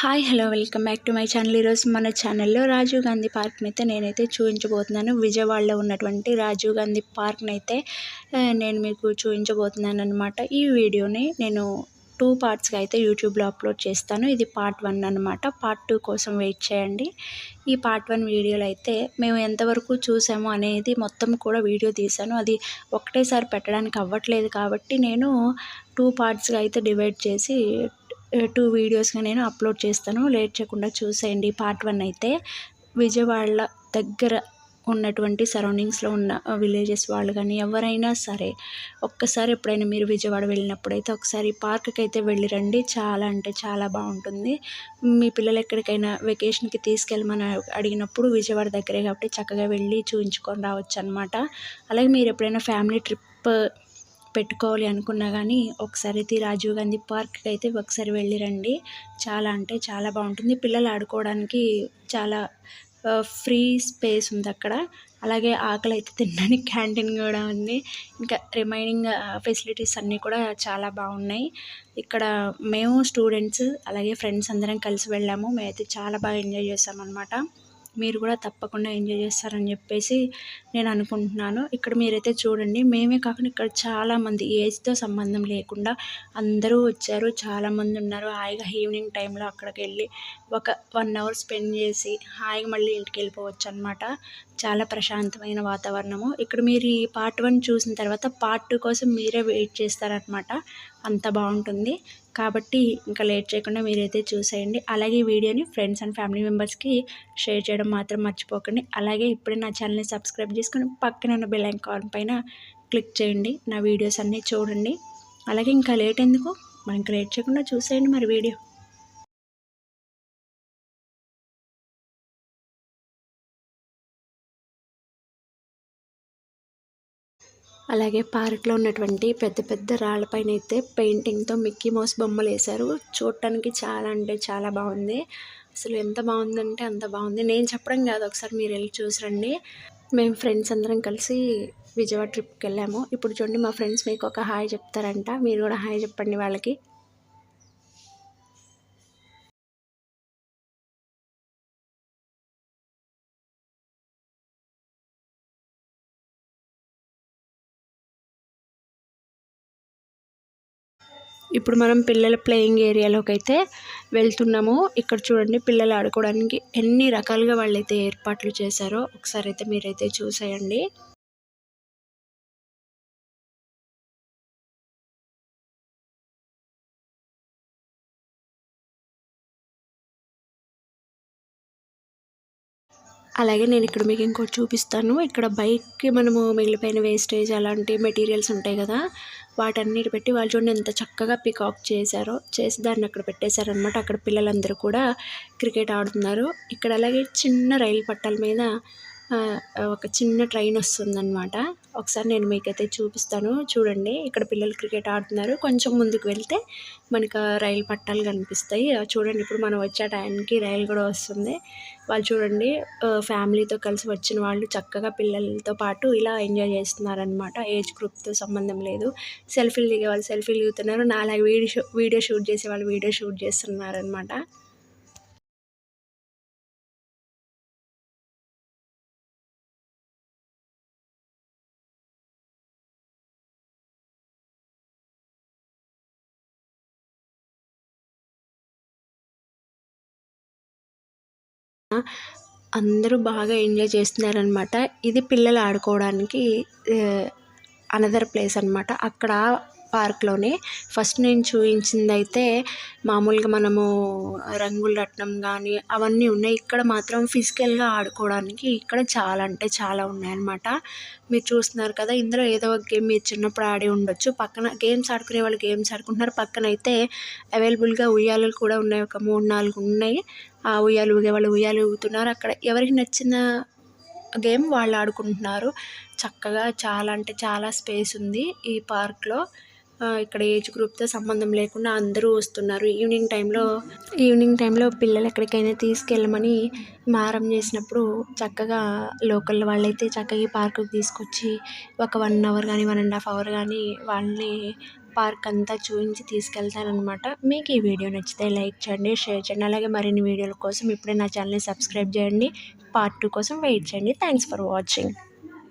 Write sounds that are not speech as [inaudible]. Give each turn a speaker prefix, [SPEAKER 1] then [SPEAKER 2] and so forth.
[SPEAKER 1] Hi hello welcome back to my channel. ఈరోజు మన ఛానల్లో రాజీవ్ గాంధీ పార్క్ని అయితే నేనైతే చూపించబోతున్నాను. విజయవాడలో ఉన్నటువంటి రాజీవ్ గాంధీ పార్క్ని అయితే నేను మీకు చూపించబోతున్నాను అనమాట ఈ వీడియోని నేను టూ పార్ట్స్గా అయితే యూట్యూబ్లో అప్లోడ్ చేస్తాను. ఇది పార్ట్ వన్ అనమాట పార్ట్ టూ కోసం వెయిట్ చేయండి. ఈ పార్ట్ వన్ వీడియోలో అయితే మేము ఎంతవరకు చూసాము అనేది మొత్తం కూడా వీడియో తీశాను. అది ఒకటేసారి పెట్టడానికి అవ్వట్లేదు కాబట్టి నేను టూ పార్ట్స్గా అయితే డివైడ్ చేసి టూ వీడియోస్గా నేను అప్లోడ్ చేస్తాను. లేట్ చేయకుండా చూసేయండి. పార్ట్ వన్ అయితే విజయవాడ దగ్గర ఉన్నటువంటి సరౌండింగ్స్లో ఉన్న విలేజెస్ వాళ్ళు కానీ ఎవరైనా సరే ఒక్కసారి ఎప్పుడైనా మీరు విజయవాడ వెళ్ళినప్పుడు అయితే ఒకసారి పార్క్కి అయితే వెళ్ళి రండి చాలా అంటే చాలా బాగుంటుంది. మీ పిల్లలు ఎక్కడికైనా వెకేషన్కి తీసుకెళ్ళమని అడిగినప్పుడు విజయవాడ దగ్గరే కాబట్టి చక్కగా వెళ్ళి చూయించుకొని రావచ్చు అనమాట అలాగే మీరు ఎప్పుడైనా ఫ్యామిలీ ట్రిప్ పెట్టుకోవాలి అనుకున్నా కానీ ఒకసారి అయితే రాజీవ్ గాంధీ పార్క్కి అయితే ఒకసారి వెళ్ళి రండి. చాలా అంటే చాలా బాగుంటుంది. పిల్లలు ఆడుకోవడానికి చాలా ఫ్రీ స్పేస్ ఉంది అక్కడ. అలాగే ఆకలి అయితే తినడానికి [laughs] క్యాంటీన్ కూడా ఉంది. ఇంకా రిమైనింగ్ ఫెసిలిటీస్ అన్నీ కూడా చాలా బాగున్నాయి. ఇక్కడ మేము స్టూడెంట్స్ అలాగే ఫ్రెండ్స్ అందరం కలిసి వెళ్ళాము. మేమైతే చాలా బాగా ఎంజాయ్ చేసామన్నమాట. మీరు కూడా తప్పకుండా ఎంజాయ్ చేస్తారని చెప్పేసి నేను అనుకుంటున్నాను. ఇక్కడ మీరైతే చూడండి మేమే కాకుండా ఇక్కడ చాలామంది ఏజ్తో సంబంధం లేకుండా అందరూ వచ్చారు. చాలామంది ఉన్నారు. హాయిగా ఈవినింగ్ టైంలో అక్కడికి వెళ్ళి ఒక వన్ అవర్ స్పెండ్ చేసి హాయిగా మళ్ళీ ఇంటికి వెళ్ళిపోవచ్చు అనమాట చాలా ప్రశాంతమైన వాతావరణము. ఇక్కడ మీరు ఈ పార్ట్ వన్ చూసిన తర్వాత పార్ట్ టూ కోసం మీరే వెయిట్ చేస్తారనమాట అంత బాగుంటుంది. కాబట్టి ఇంకా లేట్ చేయకుండా మీరైతే చూసేయండి. అలాగే వీడియోని ఫ్రెండ్స్ అండ్ ఫ్యామిలీ మెంబర్స్కి షేర్ చేయడం మాత్రం మర్చిపోకండి. అలాగే ఇప్పుడే నా ఛానల్ని సబ్స్క్రైబ్ చేసుకుని పక్కన ఉన్న బెల్ ఐకాన్ పైన క్లిక్ చేయండి. నా వీడియోస్ అన్నీ చూడండి. అలాగే ఇంకా లేట్ ఎందుకు? మనం ఇంకా లేట్ చేయకుండా చూసేయండి మరి వీడియో. అలాగే పార్క్లో ఉన్నటువంటి పెద్ద పెద్ద రాళ్ళపైన అయితే పెయింటింగ్తో మిక్కీ మౌస్ బొమ్మలు వేశారు చూడటానికి చాలా అంటే చాలా బాగుంది. అసలు ఎంత బాగుందంటే అంత బాగుంది. నేను చెప్పడం కాదు ఒకసారి మీరు వెళ్ళి చూసిరండి మేము ఫ్రెండ్స్ అందరం కలిసి విజయవాడ ట్రిప్కి వెళ్ళాము. ఇప్పుడు చూడండి మా ఫ్రెండ్స్ మీకు ఒక హాయ్ చెప్తారంట. మీరు కూడా హాయ్ చెప్పండి వాళ్ళకి. ఇప్పుడు మనం పిల్లల ప్లేయింగ్ ఏరియాలోకి అయితే వెళ్తున్నాము. ఇక్కడ చూడండి పిల్లలు ఆడుకోవడానికి ఎన్ని రకాలుగా వాళ్ళైతే ఏర్పాట్లు చేశారో ఒకసారి అయితే మీరైతే చూసేయండి. అలాగే నేను ఇక్కడ మీకు ఇంకోటి చూపిస్తాను. ఇక్కడ బైక్కి మనము మిగిలిపోయిన వేస్టేజ్ అలాంటి మెటీరియల్స్ ఉంటాయి కదా వాటన్నిటి పెట్టి వాళ్ళు చూడండి ఎంత చక్కగా పికాక్ చేశారో చేసి దాన్ని అక్కడ పెట్టేశారనమాట అక్కడ పిల్లలందరూ కూడా క్రికెట్ ఆడుతున్నారు. ఇక్కడ అలాగే చిన్న రైలు పట్టాల మీద ఒక చిన్న ట్రైన్ వస్తుందన్నమాట. ఒకసారి నేను మీకైతే చూపిస్తాను. చూడండి ఇక్కడ పిల్లలు క్రికెట్ ఆడుతున్నారు. కొంచెం ముందుకు వెళ్తే మనకు రైలు పట్టాలు కనిపిస్తాయి. చూడండి ఇప్పుడు మనం వచ్చే టైంకి రైలు కూడా వస్తుంది. వాళ్ళు చూడండి ఫ్యామిలీతో కలిసి వచ్చిన వాళ్ళు చక్కగా పిల్లలతో పాటు ఇలా ఎంజాయ్ చేస్తున్నారనమాట ఏజ్ గ్రూప్తో సంబంధం లేదు. సెల్ఫీలు దిగే వాళ్ళు సెల్ఫీలు దిగుతున్నారు. నాలాగే వీడియో వీడియో షూట్ చేసే వాళ్ళు వీడియో షూట్ చేస్తున్నారనమాట అందరూ బాగా ఎంజాయ్ చేస్తున్నారనమాట. ఇది పిల్లలు ఆడుకోవడానికి అనదర్ ప్లేస్ అనమాట. అక్కడ పార్క్లోనే ఫస్ట్ నేను చూపించింది అయితే మామూలుగా మనము రంగుల రట్నం కానీ అవన్నీ ఉన్నాయి. ఇక్కడ మాత్రం ఫిజికల్గా ఆడుకోవడానికి ఇక్కడ చాలా అంటే చాలా ఉన్నాయన్నమాట. మీరు చూస్తున్నారు కదా ఇందులో ఏదో ఒక గేమ్ మీరు చిన్నప్పుడు ఆడి ఉండొచ్చు. పక్కన గేమ్స్ ఆడుకునే వాళ్ళు గేమ్స్ ఆడుకుంటున్నారు. పక్కన అయితే అవైలబుల్గా ఉయ్యాలలు కూడా ఉన్నాయి. ఒక మూడు నాలుగు ఉన్నాయి. ఆ ఉయ్యాలు ఊగే వాళ్ళు ఉయ్యాలు ఊగుతున్నారు. అక్కడ ఎవరికి నచ్చిన గేమ్ వాళ్ళు ఆడుకుంటున్నారు. చక్కగా చాలా అంటే చాలా స్పేస్ ఉంది ఈ పార్క్లో ఇక్కడ ఏజ్ గ్రూప్తో సంబంధం లేకుండా అందరూ వస్తున్నారు. ఈవినింగ్ టైంలో ఈవినింగ్ టైంలో పిల్లలు ఎక్కడికైనా తీసుకెళ్ళమని మారం చేసినప్పుడు చక్కగా లోకల్ వాళ్ళైతే చక్కగా ఈ పార్కుకి తీసుకొచ్చి ఒక వన్ అవర్ కానీ వన్ అండ్ హాఫ్ అవర్ కానీ వాళ్ళని పార్క్ అంతా చూపించి తీసుకెళ్తానమాట మీకు ఈ వీడియో నచ్చితే లైక్ చేయండి షేర్ చేయండి అలాగే మరిన్ని వీడియోల కోసం ఇప్పుడే నా ఛానల్ని సబ్స్క్రైబ్ చేయండి. పార్ట్ టూ కోసం వెయిట్ చేయండి. Thanks for watching.